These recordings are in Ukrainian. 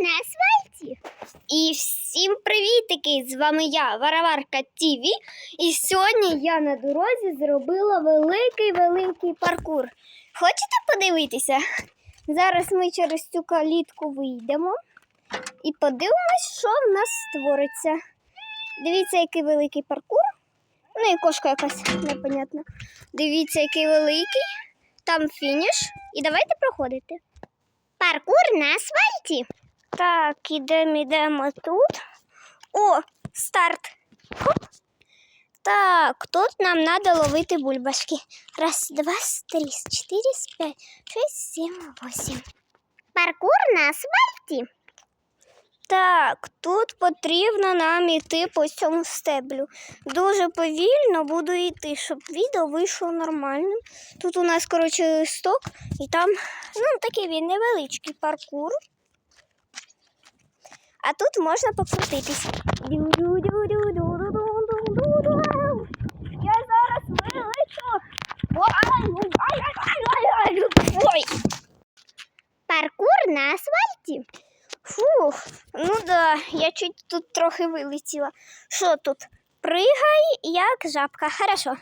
на асфальті. І всім привітики! З вами я, Вараварка ТВ. І сьогодні я на дорозі зробила великий-великий паркур. Хочете подивитися? Зараз ми через цю калітку вийдемо і подивимось, що в нас створиться. Дивіться, який великий паркур. Ну і кошка якась непонятна. Дивіться, який великий. Там фініш. І давайте проходити. Паркур на асфальті. Так, ідемо, ідемо тут. О, старт. Хоп. Так, тут нам треба ловити бульбашки. Раз, два, три, чотири, п'ять, шість, сім, восім. Паркур на асфальті. Так, тут потрібно нам іти по цьому стеблю. Дуже повільно буду йти, щоб відео вийшло нормальним. Тут у нас, коротше, листок, і там ну, такий він невеличкий паркур. А тут можна покрутитись. Я зараз вилечу. Ой. Паркур на асфальті. Фух, ну да, я чуть тут трохи вилетіла. Що тут? Пригай, як жабка. Хорошо.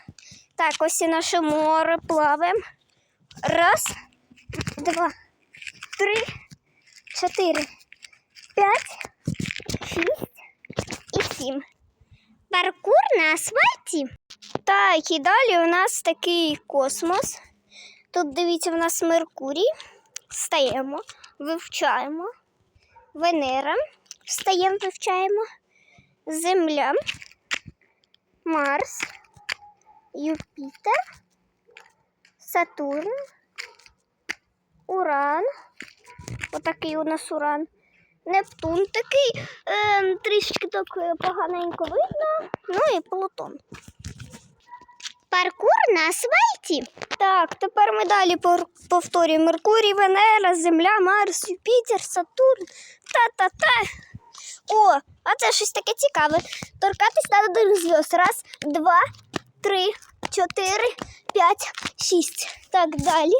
Так, ось і наше море плавим. Раз, два, три, чотири. Паркур на асфальті. Так, і далі у нас такий космос. Тут дивіться, в нас Меркурій. Встаємо, вивчаємо. Венера. Встаємо, вивчаємо. Земля. Марс. Юпітер. Сатурн. Уран. Отакий у нас уран. Нептун такий е, трішечки так е, поганенько видно. Ну і Плутон. Паркур на асфальті. Так, тепер ми далі повторюємо Меркурій, Венера, Земля, Марс, Юпітер, Сатурн. Та-та-та. О, а це щось таке цікаве. Торкатись треба до зв'язок. Раз, два, три, чотири, п'ять, шість. Так, далі.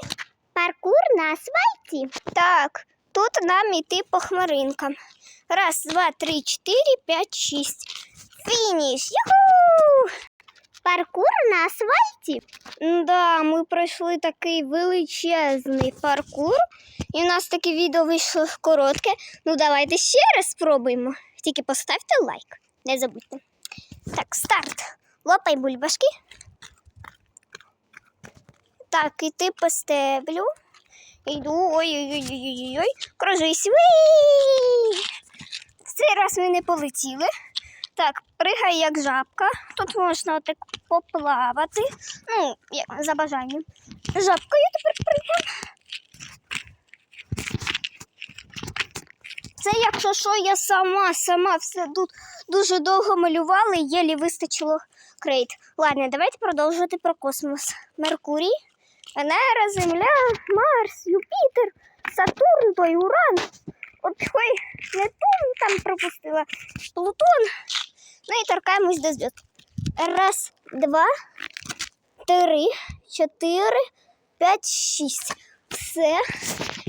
Паркур на асфальті. Так, тут нам іти по хмаринкам. Раз, два, три, чотири, п'ять, шість. Фініш. Юху! Паркур на асфальті? Да, ми пройшли такий величезний паркур, і у нас таке відео вийшло коротке. Ну, давайте ще раз спробуємо. Тільки поставте лайк, не забудьте. Так, старт. Лопай бульбашки. Так, іти по стеблю. Йду. Ой-ой-ой-ой-ой. Кружись. В цей раз ми не полетіли. Так, пригай як жабка. Тут можна так поплавати. Ну, як за бажанням. Жабкою тепер пригаємо. Це, якщо що, я сама, сама все тут дуже довго малювала і єлі вистачило крейт. Ладно, давайте продовжувати про космос. Меркурій, Венера, Земля, Марс, Юпітер, Сатурн, той Уран. От ой, Нептун там пропустила. Плутон. Ну і торкаємось до зв'язку. Раз, два, три, чотири, п'ять, шість. Все.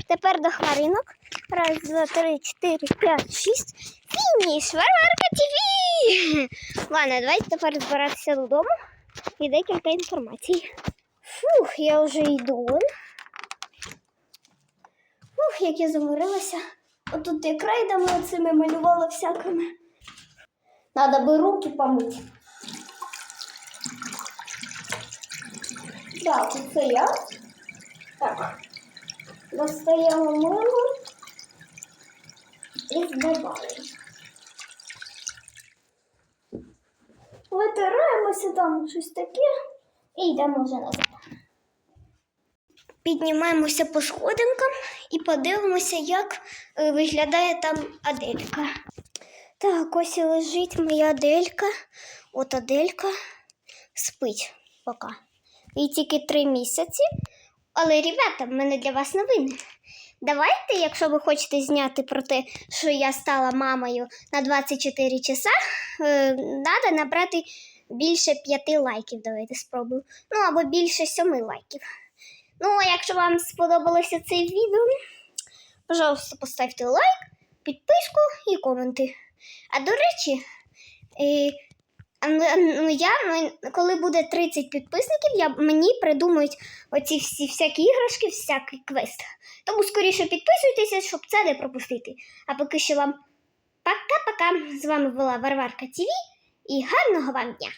Тепер до хмаринок. Раз, два, три, чотири, п'ять, шість. Фініш! Варварка ТВ! Ладно, давайте тепер збиратися додому і декілька інформацій. Фух, я вже йду. Фух, як я заморилася. Отут я крайдами оцими малювала всякими. Надо бы руки помыть. Так, це я. Так. Достаємо мило і збиваємо. Витираємося там щось таке і йдемо вже назад. Піднімаємося по сходинкам і подивимося, як е, виглядає там Аделька. Так, ось і лежить моя Аделька. От Аделька спить поки. Їй тільки три місяці. Але, ребята, в мене для вас новини. Давайте, якщо ви хочете зняти про те, що я стала мамою на 24 часа, треба набрати більше 5 лайків. Давайте спробую. Ну або більше 7 лайків. Ну, а якщо вам сподобалося це відео, пожалуйста, поставте лайк. підписку і коменти. А до речі, е, ну, ну, я, ну, коли буде 30 підписників, я, мені придумають оці всі всякі іграшки, всякий квест. Тому скоріше підписуйтеся, щоб це не пропустити. А поки що вам пока-пока. З вами була Варварка ТВ і гарного вам дня!